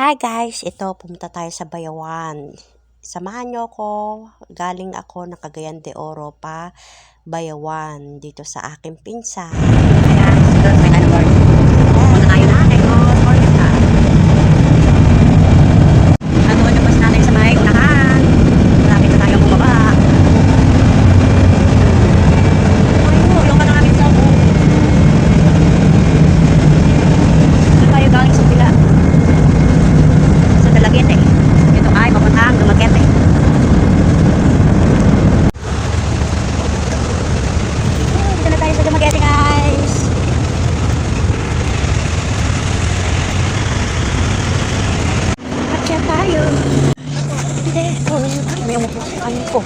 Hi guys, ito pumunta tayo sa Bayawan. Samahan niyo ako. Galing ako ng Cagayan de Oro pa Bayawan dito sa aking pinsan. Kaya, doon may ano Lord. Punta tayo na kay Lord Oriental. At doon yung bus natin sa may unahan. Malapit na tayo bumaba. Ay, yung pa namin sa ako. Saan tayo galing sa pila? Sa Dalagete. Ito ay papuntang Dumaguete. Dito na tayo sa Dumaguete guys. Atya tayo. Hindi. Oh, ay, may umupo. Ay, ko.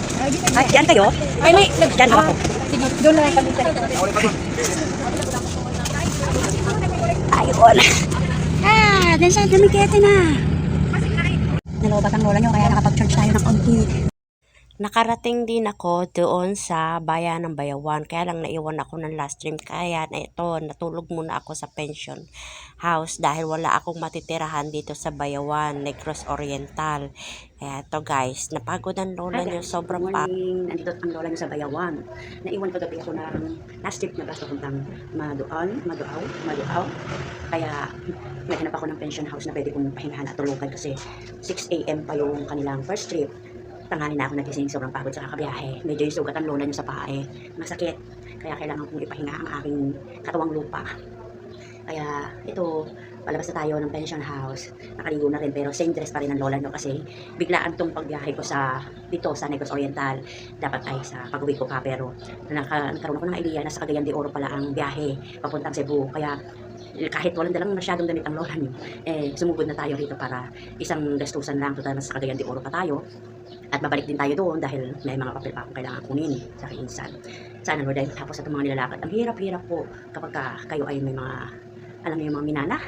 Diyan kayo? Ay, may. Diyan ako. Sige, doon na kami Ayun. Ah, dun sa Dumaguete na. Nalobat ang lola nyo, kaya nakapag-charge tayo ng konti. Nakarating din ako doon sa bayan ng Bayawan. Kaya lang naiwan ako ng last stream. Kaya na ito, natulog muna ako sa pension house dahil wala akong matitirahan dito sa Bayawan, Negros Oriental. Kaya ito guys, napagod ang lola niyo. Sobrang pa. Nandito ang lola niyo sa Bayawan. Naiwan ko gabi ako ng last trip na bus papuntang Maduan, Maduaw, Maduaw. Kaya naghanap ako ng pension house na pwede kong pahingahan at tulugan kasi 6 a.m. pa yung kanilang first trip. Tanghali na ako nagising, sobrang pagod sa kakabiyahe. Medyo yung sugat ang lola niyo sa paa eh. Masakit. Kaya kailangan kong ipahinga ang aking katawang lupa. Kaya ito, palabas na tayo ng pension house. Nakaligo na rin pero same dress pa rin ang lola nyo kasi biglaan tong pagbiyahe ko sa dito sa Negros Oriental. Dapat ay sa pag-uwi ko pa pero naka, nagkaroon ako ng idea na sa Cagayan de Oro pala ang biyahe papuntang Cebu. Kaya kahit walang dalang masyadong damit ang lola nyo, eh sumugod na tayo rito para isang gastusan lang total sa Cagayan de Oro pa tayo. At babalik din tayo doon dahil may mga papel pa akong kailangan kunin sa aking insan. Sana Lord dahil tapos sa mga nilalakad. Ang hirap-hirap po kapag ka kayo ay may mga alam niyo yung mga minana,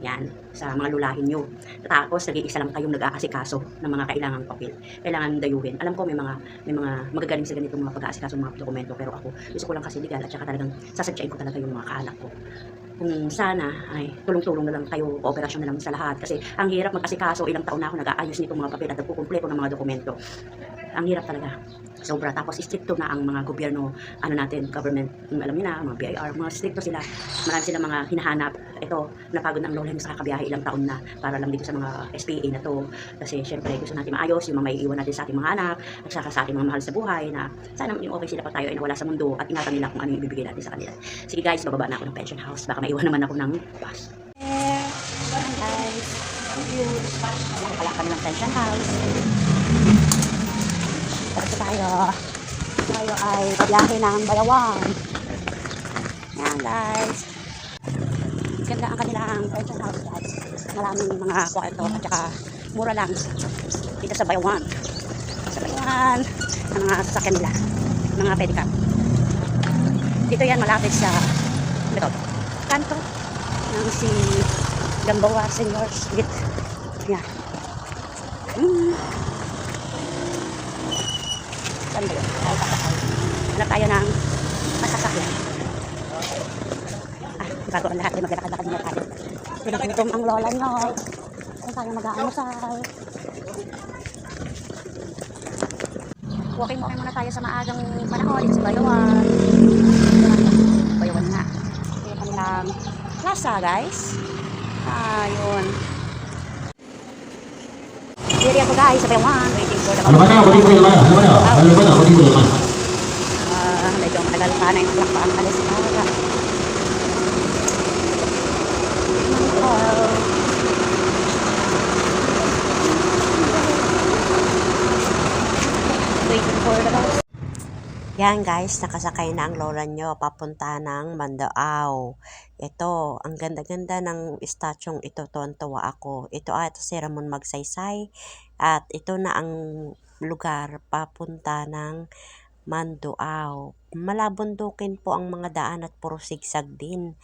yan, sa mga lulahin nyo. Tapos, nag-iisa lang kayong nag-aasikaso ng mga kailangang papel. Kailangan dayuhin. Alam ko may mga may mga magagaling sa ganitong mga pag-aasikaso ng mga dokumento, pero ako, gusto ko lang kasi legal at saka talagang sasadyain ko talaga yung mga kaanak ko. Kung sana, ay tulong-tulong na lang kayo, kooperasyon na lang sa lahat. Kasi ang hirap mag-asikaso, ilang taon na ako nag-aayos nitong mga papel at nagkukumpleto ng mga dokumento. Ang hirap talaga. Sobra. Tapos, stricto na ang mga gobyerno, ano natin, government, alam niyo na, mga BIR, mga stricto sila. Marami silang mga hinahanap. Ito, napagod na ang lola sa kakabiyahe ilang taon na para lang dito sa mga SPA na to. Kasi syempre gusto natin maayos yung mga maiiwan natin sa ating mga anak at saka sa ating mga mahal sa buhay na sana yung okay sila pa tayo ay nawala sa mundo at ingatan nila kung ano yung ibibigay natin sa kanila. Sige guys, bababa na ako ng pension house. Baka maiwan naman ako ng bus. guys. Ayan pala kami ng pension house. Tayo. Tayo ay pabiyahe ng Bayawan. Yan guys. Ganda ang kanilang pension house guys. Maraming mga kwarto at saka mura lang dito sa Bayawan. Sa Bayawan, ang mga sasakyan nila, mga pedicab. Dito yan malapit sa ano to, kanto ng si Gambawa Senior Street. Yan. Hmm. Saan ba yun? Ay. Hanap tayo ng masasakyan. Ah, bago ang lahat ay maglalakad-lakad muna tayo. Pinagutom ang lola nyo. Saan tayo mag-aamusal? Walking-walking muna tayo sa maagang panahon dito sa Bayawan. Bayawan nga. Ito yung kanilang plaza, guys. Ayun. Diri ako guys sa Bayawan. Waiting for the Ano ba na? Kunin mo yung mana? Ano ba na? Ano ba na? Kunin mo yung? Ah, medyo matagal pa na yung lakbaan alas na. Oh. Waiting for the bus. Yan guys, nakasakay na ang lola nyo papunta ng Mandao. Ito, ang ganda-ganda ng estasyong ito, tuwan-tuwa ako. Ito at si Ramon Magsaysay at ito na ang lugar papunta ng Manduao. Malabundukin po ang mga daan at puro sigsag din.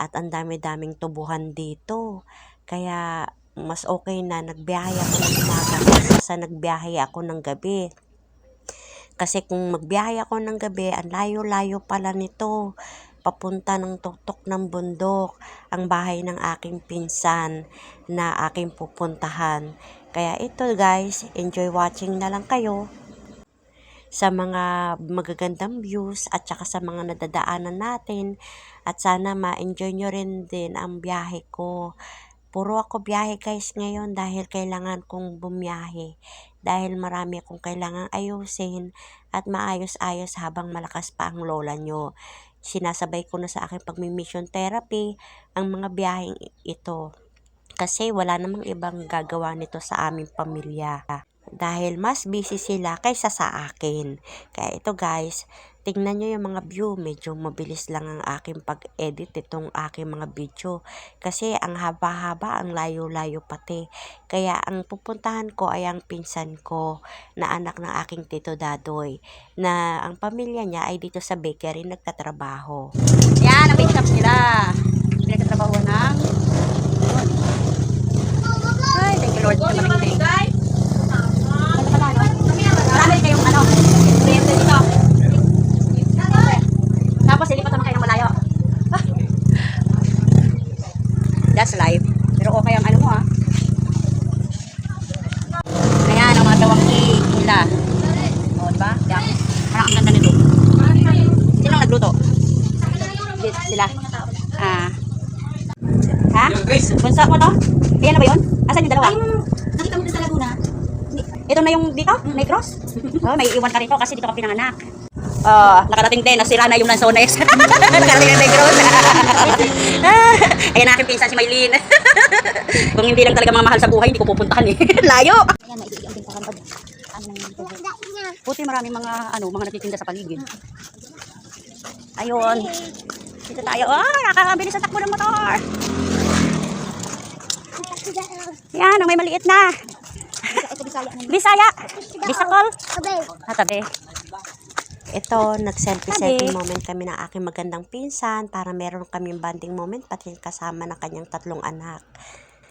At ang dami-daming tubuhan dito. Kaya mas okay na nagbiyahe ako ng umaga kaysa sa nagbiyahe ako ng gabi. Kasi kung magbiyahe ako ng gabi, ang layo-layo pala nito. papunta ng tuktok ng bundok, ang bahay ng aking pinsan na aking pupuntahan. Kaya ito guys, enjoy watching na lang kayo sa mga magagandang views at saka sa mga nadadaanan natin at sana ma-enjoy nyo rin din ang biyahe ko. Puro ako biyahe guys ngayon dahil kailangan kong bumiyahe. Dahil marami akong kailangang ayusin at maayos-ayos habang malakas pa ang lola nyo. Sinasabay ko na sa aking pagmi-mission therapy ang mga biyaheng ito. Kasi wala namang ibang gagawa nito sa aming pamilya. Dahil mas busy sila kaysa sa akin. Kaya ito guys, tingnan nyo yung mga view. Medyo mabilis lang ang aking pag-edit itong aking mga video. Kasi ang haba-haba, ang layo-layo pati. Kaya ang pupuntahan ko ay ang pinsan ko na anak ng aking tito Dadoy. Na ang pamilya niya ay dito sa bakery nagtatrabaho. Yan, ang bake shops nila. Pinagkatrabaho ng... Ay, thank you Lord. Maling day. Marami rin kayong ano, kuryente dito. Tapos ilipat naman kayo ng malayo. Ah. That's life. Pero okay ang ano mo ah. Ayan, ang mga gawang cake nila. O, diba? Yan. Parang ang ganda nito. Sino ang nagluto? Di- Sila. Ah. Ha? Bunso mo to? Ayan na ba yun? Asan yung dalawa? Nakita mo sa Laguna? Ito na yung dito? May cross? Oh, may iwan ka rito kasi dito ka pinanganak. Oh, nakarating din. Nasira na yung lansones. nakarating na may cross. Ayan na aking pinsan si Maylene. Kung hindi lang talaga mga mahal sa buhay, hindi ko pupuntahan eh. Layo! Ayan, bintahan pa. Ano nang Buti maraming mga ano, mga nagtitinda sa paligid. Ayun. Dito tayo. Oh, nakakabilis sa takbo ng motor. Yan, ang may maliit na. Bisaya. Bisakol. Abe. Natabi. Ito, nag-selfie-selfie moment kami ng aking magandang pinsan para meron kaming bonding moment pati kasama ng kanyang tatlong anak.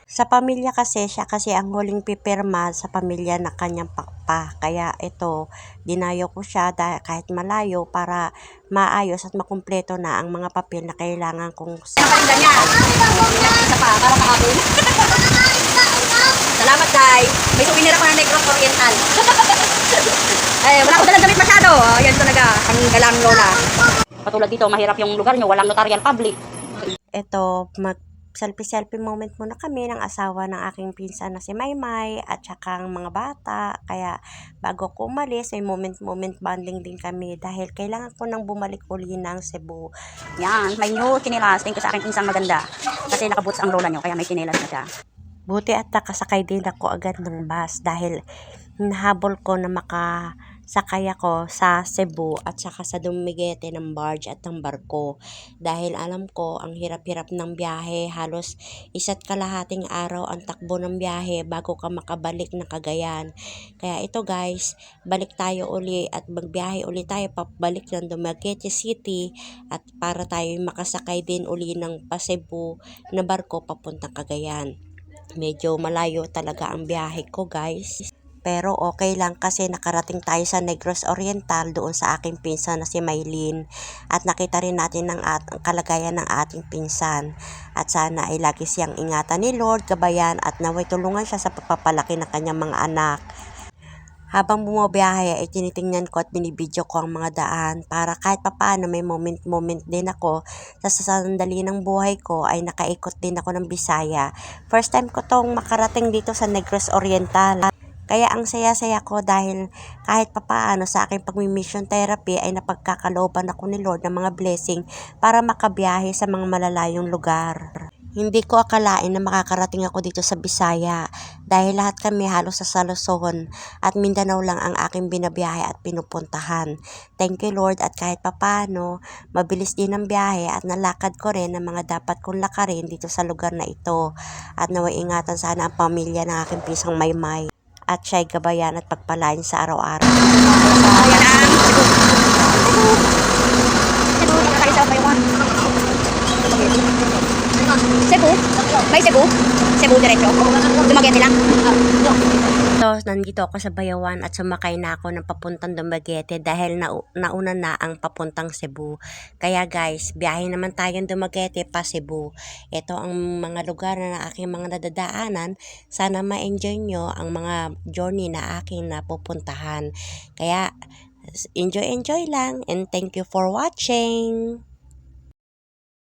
Sa pamilya kasi, siya kasi ang huling pipirma sa pamilya na kanyang pakpa. Kaya ito, dinayo ko siya dahil kahit malayo para maayos at makumpleto na ang mga papel na kailangan kong pa rin ganyan? Isa pa, para kahapon. Salamat, Day. May souvenir ako ng Negros Oriental. eh, wala ko dalang damit masyado. Yan talaga, ang galang lola. Patulad dito, mahirap yung lugar nyo, walang notarial public. ito, mag selfie-selfie moment muna kami ng asawa ng aking pinsan na si Maymay at saka ang mga bata. Kaya bago ko umalis, may moment-moment bonding din kami dahil kailangan ko nang bumalik uli ng Cebu. Yan, may new kinilas. Thank you sa aking pinsang maganda. Kasi nakaboots ang lola nyo, kaya may kinilas na siya. Buti at nakasakay din ako agad ng bus dahil nahabol ko na makasakay ako sa Cebu at saka sa Dumaguete ng barge at ng barko. Dahil alam ko ang hirap-hirap ng biyahe, halos isa't kalahating araw ang takbo ng biyahe bago ka makabalik na Cagayan. Kaya ito guys, balik tayo uli at magbiyahe uli tayo pabalik ng Dumaguete City at para tayo makasakay din uli ng pa Cebu na barko papuntang Cagayan medyo malayo talaga ang biyahe ko guys. Pero okay lang kasi nakarating tayo sa Negros Oriental doon sa aking pinsan na si Maylin at nakita rin natin ang, at, ang kalagayan ng ating pinsan at sana ay lagi siyang ingatan ni Lord gabayan at naway tulungan siya sa pagpapalaki ng kanyang mga anak. Habang bumabiyahe ay tinitingnan ko at binibidyo ko ang mga daan para kahit papaano may moment-moment din ako sa sandali ng buhay ko ay nakaikot din ako ng Bisaya. First time ko tong makarating dito sa Negros Oriental. Kaya ang saya-saya ko dahil kahit papaano sa aking pagmi-mission therapy ay napagkakalooban ako ni Lord ng mga blessing para makabiyahe sa mga malalayong lugar. Hindi ko akalain na makakarating ako dito sa Bisaya dahil lahat kami halos sa Saloson at Mindanao lang ang aking binabiyahe at pinupuntahan. Thank you Lord at kahit papano, mabilis din ang biyahe at nalakad ko rin ang mga dapat kong lakarin dito sa lugar na ito. At naway ingatan sana ang pamilya ng aking pisang maymay at siya'y gabayan at pagpalain sa araw-araw. Cebu. May Cebu? Cebu diretso? Dumaguete lang? So, ito, nandito ako sa Bayawan at sumakay na ako ng papuntang Dumaguete dahil na, nauna na ang papuntang Cebu. Kaya guys, biyahe naman tayong Dumaguete pa Cebu. Ito ang mga lugar na aking mga nadadaanan. Sana ma-enjoy nyo ang mga journey na aking napupuntahan. Kaya, enjoy-enjoy lang and thank you for watching!